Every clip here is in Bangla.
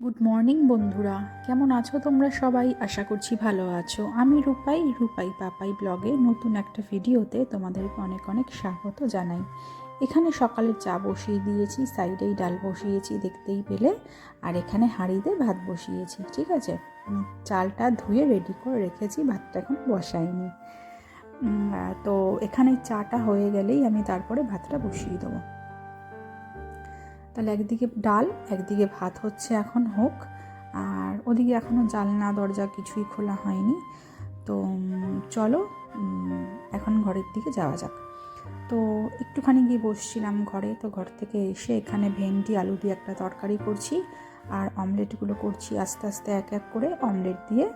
গুড মর্নিং বন্ধুরা। কেমন আছো তোমরা সবাই? আশা করছি ভালো আছো। আমি রূপাই রূপাই পাপাই ব্লগে নতুন একটা ভিডিওতে তোমাদেরকে অনেক অনেক স্বাগত জানাই। এখানে সকালে চা বসিয়ে দিয়েছি, সাইডেই ডাল বসিয়েছি দেখতেই পেলে, আর এখানে হাঁড়িতে ভাত বসিয়েছি, ঠিক আছে? চালটা ধুয়ে রেডি করে রেখেছি, ভাতটা এখন বসাইনি। তো এখানে চাটা হয়ে গেলেই আমি তারপরে ভাতটা বসিয়ে দেবো। তাহলে একদিকে ডাল, একদিকে ভাত হচ্ছে এখন হোক। আর ওদিকে এখনও জানলা, দরজা কিছুই খোলা হয়নি। তো চলো এখন ঘরের দিকে যাওয়া যাক। তো একটুখানি গিয়ে বসছিলাম ঘরে। তো ঘর থেকে এসে এখানে ভেন্ডি, আলু দিয়ে একটা তরকারি করছি। আর অমলেটগুলো করছি আস্তে আস্তে এক এক করে। অমলেট দিয়ে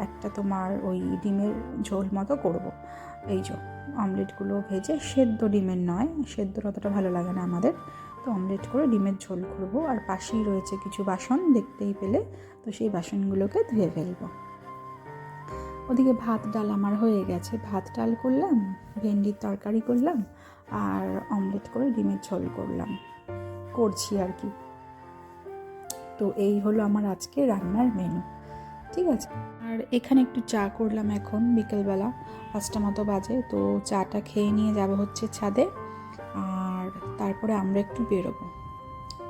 একটা তোমার ওই ডিমের ঝোল মতো করব। এই যে অমলেটগুলো ভেজে, সেদ্ধ ডিমের নয়। সেদ্ধর অতটা ভালো লাগে না আমাদের। তো অমলেট করে ডিমের ঝোল করব। আর পাশেই রয়েছে কিছু বাসন দেখতেই পেলে, তো সেই বাসনগুলোকে ধুয়ে ফেলব। ওদিকে ভাত ডাল আমার হয়ে গেছে। ভাত ডাল করলাম, ভেন্ডির তরকারি করলাম, আর অমলেট করে ডিমের ঝোল করলাম। করছি আর কি। তো এই হলো আমার আজকে রান্নার মেনু ঠিক আছে? আর এখানে একটু চা করলাম এখন, বিকেলবেলা। পাঁচটা মতো বাজে, তো চাটা খেয়ে নিয়ে যাব হচ্ছে ছাদে। তারপরে আমরা একটু বেরোবো।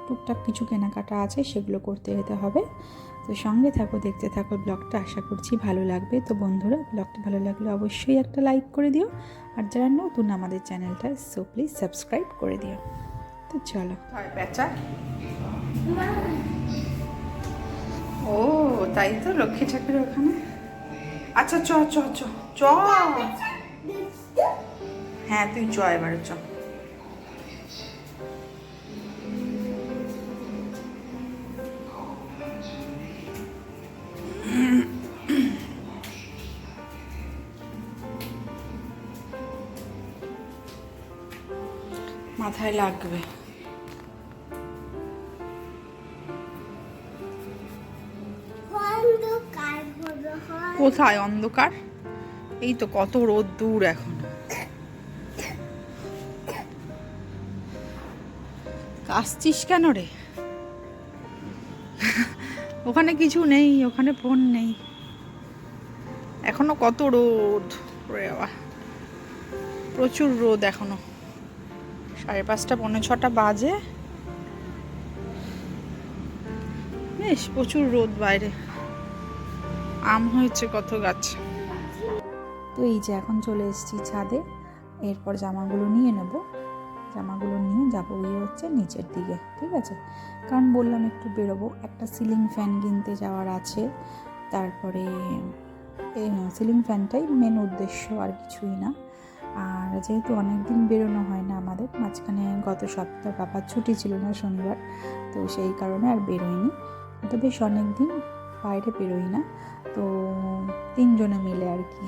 টুকটাক কিছু কেনাকাটা আছে, সেগুলো করতে যেতে হবে। তো সঙ্গে থাকো, দেখতে থাকো ব্লগটা। আশা করছি ভালো লাগবে। তো বন্ধুরা, ব্লগটা ভালো লাগলে অবশ্যই একটা লাইক করে দিও। আর যারা নতুন আমাদের চ্যানেলটা, সো প্লিজ সাবস্ক্রাইব করে দিও। তো চলো। ও, তাই তো লক্ষ্মী ঠাকুর ওখানে? আচ্ছা চ চ চ চ। হ্যাঁ তুই চ এবারে, চ। মাথায় লাগবে? কোথায় অন্ধকার? এই তো কত রোদ দূর এখন। কাশছিস কেন রে? ওখানে কিছু নেই ওখানে ফোন নেই। এখনও কত রোদ প্রচুর রোদ এখনও। সাড়ে পাঁচটা, পৌনে ছটা বাজে। বেশ, প্রচুর রোদ বাইরে। আম হয়েছে কত গাছ। তো এই যে এখন চলে এসেছি ছাদে। এরপর জামাগুলো নিয়ে নেব। জামাগুলো নিয়ে যাব গিয়ে হচ্ছে নিচের দিকে, ঠিক আছে? কারণ বললাম একটু বেরোবো। একটা সিলিং ফ্যান কিনতে যাওয়ার আছে। তারপরে, এই সিলিং ফ্যানটাই মেন উদ্দেশ্য, আর কিছুই না। আর যেহেতু অনেক দিন বেরোনো হয় না আমাদের, মাঝখানে গত সপ্তাহ বাবার ছুটি ছিল না শনিবার, তো সেই কারণে আর বেরোয়নি। তো বেশ অনেক দিন বাইরে বেরোই না, তো তিনজনে মিলে আর কি।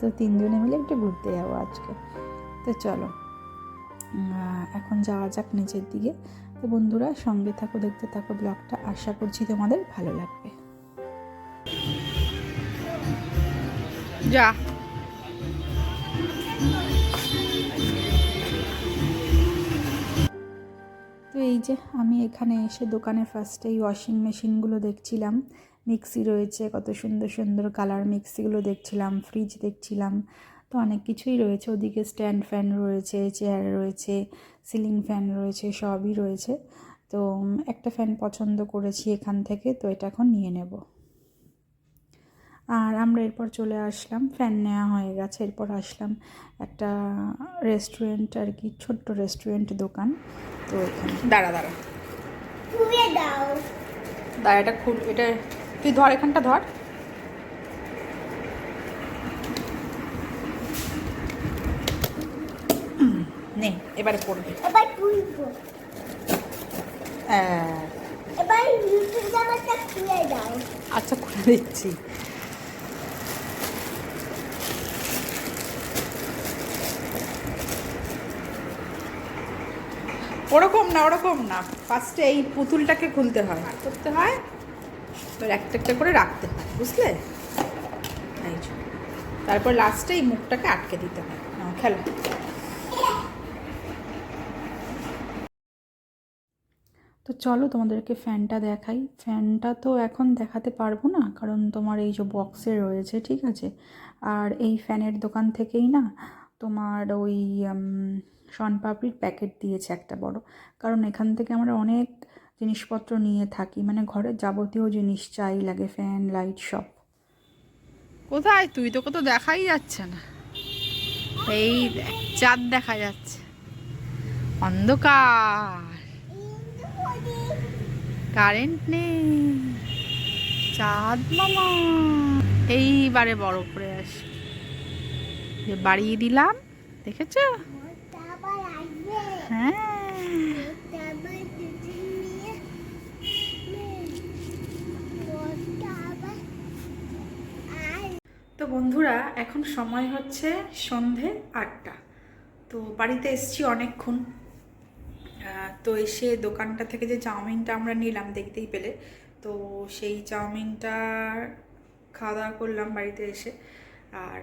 তো তিনজনে মিলে একটু ঘুরতে যাব আজকে। তো চলো এখন যাওয়া যাক নিচের দিকে। তো বন্ধুরা, সঙ্গে থাকো, দেখতে থাকো ব্লগটা। আশা করছি তোমাদের ভালো লাগবে। যা। তো এই যে আমি এখানে এসে দোকানে ফার্স্টে এই ওয়াশিং মেশিনগুলো দেখছিলাম। মিক্সি রয়েছে, কত সুন্দর সুন্দর কালার মিক্সিগুলো দেখছিলাম ফ্রিজ দেখছিলাম, তো অনেক কিছুই রয়েছে। ওদিকে স্ট্যান্ড ফ্যান রয়েছে চেয়ার রয়েছে সিলিং ফ্যান রয়েছে, সবই রয়েছে। তো একটা ফ্যান পছন্দ করেছি এখান থেকে, তো এটা এখন নিয়ে নেব। আর আমরা এরপর চলে আসলাম ফ্যান নেওয়া হয়ে গেছে এরপর আসলাম একটা রেস্টুরেন্ট আর কি ছোট্ট রেস্টুরেন্ট দোকান তো এখানে। দাঁড়া দাঁড়া। দাঁড়া এটা খুল এটা তুই ধর এখানটা ধর। নে এবারে পড়বে এবার খুলবো হ্যাঁ, এবার নিচের দাও। আচ্ছা খুলে দিচ্ছি। ওরকম না ওরকম না। ফার্স্টে এই পুতুলটাকে খুলতে হয়। করতে হয়? এবার একটা একটা করে রাখতে হয় বুঝলে? এই তারপর লাস্টে এই মুখটাকে আটকে দিতে হয়। খেলো। তো চলো তোমাদেরকে ফ্যানটা দেখাই। ফ্যানটা তো এখন দেখাতে পারব না কারণ তোমার এই যে বক্সে রয়েছে ঠিক আছে? আর এই ফ্যানের দোকান থেকেই না তোমার ওই শনপাপড়ির প্যাকেট দিয়েছে একটা বড়। কারণ এখান থেকে আমরা অনেক জিনিসপত্র নিয়ে থাকি মানে ঘরের যাবতীয় জিনিস চাই, লাগে ফ্যান, লাইট, সব। কোথায় তুই? তোকে তো দেখাই যাচ্ছে না। এই চাঁদ দেখা যাচ্ছে। অন্ধকার। কারেন্ট নেই। চাঁদ মামা। এইবারে বড় করে আসি বাড়িয়ে দিলাম, দেখেছ মোটা আবার আসবে হ্যাঁ মোটা আবার দুদিন নিয়ে মোটা আবার আর তো বন্ধুরা, এখন সময় হচ্ছে সন্ধে আটটা। তো বাড়িতে এসছি অনেকক্ষণ। তো এসে দোকানটা থেকে যে চাউমিনটা আমরা নিলাম দেখতেই পেলে। তো সেই চাউমিনটা খাওয়া দাওয়া করলাম বাড়িতে এসে। আর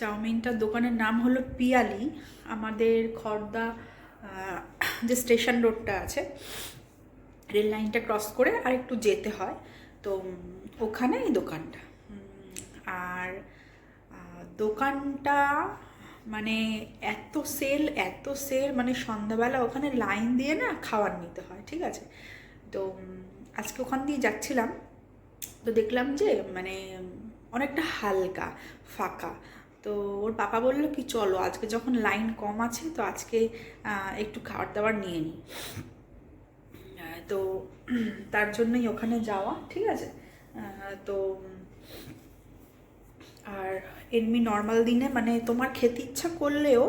চাউমিনটার দোকানের নাম হলো পিয়ালি। আমাদের খর্দা যে স্টেশন রোডটা আছে, রেল লাইনটা ক্রস করে আর একটু যেতে হয়। তো ওখানে এই দোকানটা। আর দোকানটা মানে এত সেল এত সেল মানে সন্ধ্যাবেলা ওখানে লাইন দিয়ে না খাবার নিতে হয়, ঠিক আছে? তো আজকে ওখান দিয়ে যাচ্ছিলাম। তো দেখলাম যে মানে অনেকটা হালকা, ফাঁকা। তো ওর পাপা বলল কি, চলো, আজকে যখন লাইন কম আছে, তো আজকে একটু খাবার দাবার নিয়ে নিই তো তার জন্যই ওখানে যাওয়া, ঠিক আছে? তো আর এমনি নর্মাল দিনে মানে তোমার খেতে ইচ্ছা করলেও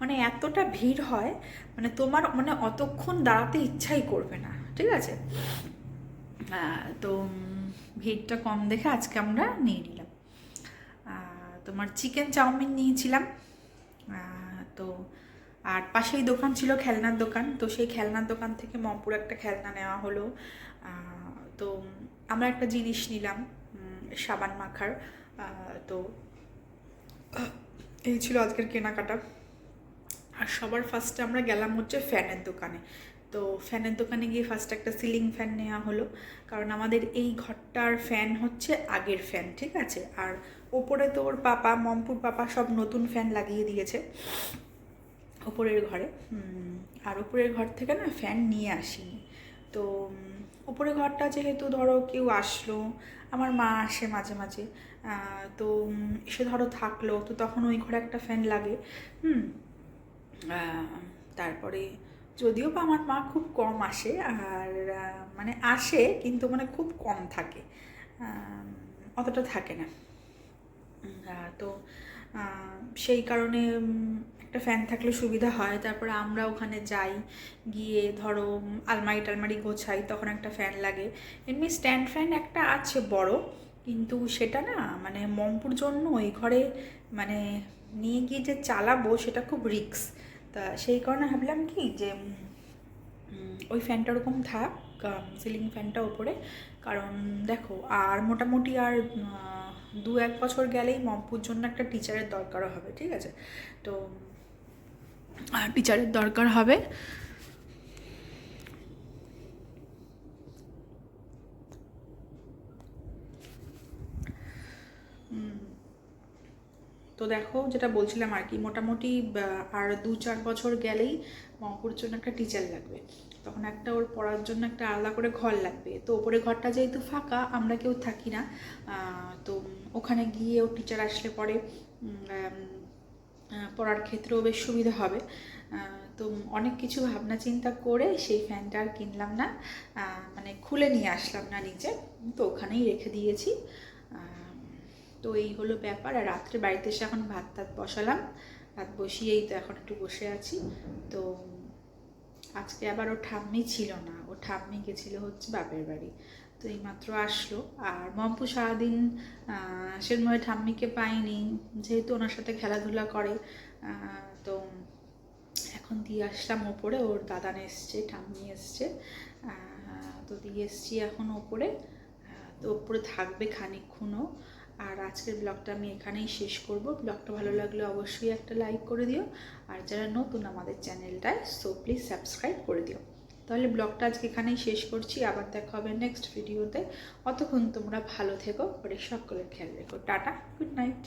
মানে এতটা ভিড় হয় মানে তোমার মানে অতক্ষণ দাঁড়াতে ইচ্ছাই করবে না, ঠিক আছে? তো ভিড়টা কম দেখে আজকে আমরা নিয়ে নিলাম। তোমার চিকেন চাউমিন নিয়েছিলাম। তো আর পাশেই দোকান ছিল খেলনার দোকান। তো সেই খেলনার দোকান থেকে মমপুর একটা খেলনা নেওয়া হলো। তো আমরা একটা জিনিস নিলাম সাবান মাখার। তো এই ছিল আজকের কেনাকাটা। আর সবার ফার্স্টে আমরা গেলাম হচ্ছে ফ্যানের দোকানে। তো ফ্যানের দোকানে গিয়ে ফার্স্ট একটা সিলিং ফ্যান নেওয়া হলো। কারণ আমাদের এই ঘরটার ফ্যান হচ্ছে আগের ফ্যান ঠিক আছে? আর ওপরে তো ওর পাপা মমপুর পাপা সব নতুন ফ্যান লাগিয়ে দিয়েছে ওপরের ঘরে। আর ওপরের ঘর থেকে না ফ্যান নিয়ে আসিনি। তো উম, ওপরের ঘরটা যেহেতু ধরো কেউ আসলো আমার মা আসে মাঝে মাঝে তো এসে ধরো থাকল তো তখন ওই ঘরে একটা ফ্যান লাগে। হুম তারপরে যদিও বা আমার মা খুব কম আসে, আর মানে আসে কিন্তু মানে খুব কম থাকে অতটা থাকে না। তো সেই কারণে একটা ফ্যান থাকলে সুবিধা হয়। তারপরে আমরা ওখানে যাই, গিয়ে ধরো আলমারি টালমারি গোছাই, তখন একটা ফ্যান লাগে। এমনি স্ট্যান্ড ফ্যান একটা আছে বড়, কিন্তু সেটা না মানে মমপুর জন্য ওই ঘরে মানে নিয়ে গিয়ে যে চালাবো, সেটা খুব রিস্ক তা সেই কারণে ভাবলাম কি যে ওই ফ্যানটা ওরকম থাক সিলিং ফ্যানটা ওপরে। কারণ দেখো, আর মোটামুটি আর দু এক বছর গেলেই মম্পুর জন্য একটা টিচারের দরকারও হবে, ঠিক আছে? তো টিচারের দরকার হবে। তো দেখো যেটা বলছিলাম আর কি, মোটামুটি আর দু চার বছর গেলেই মমপুর জন্য একটা টিচার লাগবে। তখন একটা ওর পড়ার জন্য একটা আলাদা করে ঘর লাগবে। তো ওপরে ঘরটা যেহেতু ফাঁকা, আমরা কেউ থাকি না। তো ওখানে গিয়ে ও টিচার আসলে পরে পড়ার ক্ষেত্রেও বেশ সুবিধা হবে। তো অনেক কিছু ভাবনা চিন্তা করে সেই ফ্যানটা আর কিনলাম না। মানে খুলে নিয়ে আসলাম না নিচে তো ওখানেই রেখে দিয়েছি। তো এই হলো ব্যাপার। আর রাত্রে বাড়িতে এসে এখন ভাত টাত বসালাম। ভাত বসিয়েই তো এখন একটু বসে আছি। তো আজকে আবার ও ঠাম্মি ছিল না। ও ঠাম্মি গেছিল হচ্ছে বাপের বাড়ি। তো এইমাত্র আসলো। আর মম্পু সারাদিন সেরময় ঠাম্মিকে পাইনি যেহেতু ওনার সাথে খেলাধুলা করে তো এখন দিয়ে আসলাম ওপরে। ওর দাদান এসছে, ঠাম্মি এসছে। তো দিয়ে এসছি এখন ওপরে। তো ওপরে থাকবে খানিকক্ষণও। আর আজকের ব্লগটা আমি এখানেই শেষ করব। ব্লগটা ভালো লাগলে অবশ্যই একটা লাইক করে দিও। আর যারা নতুন আমাদের চ্যানেলটায় সো প্লিজ সাবস্ক্রাইব করে দিও। তাহলে ব্লগটা আজকে এখানেই শেষ করছি। আবার দেখা হবে নেক্সট ভিডিওতে অতক্ষণ তোমরা ভালো থেকো পরে সকলের খেয়াল রেখো। Tata good night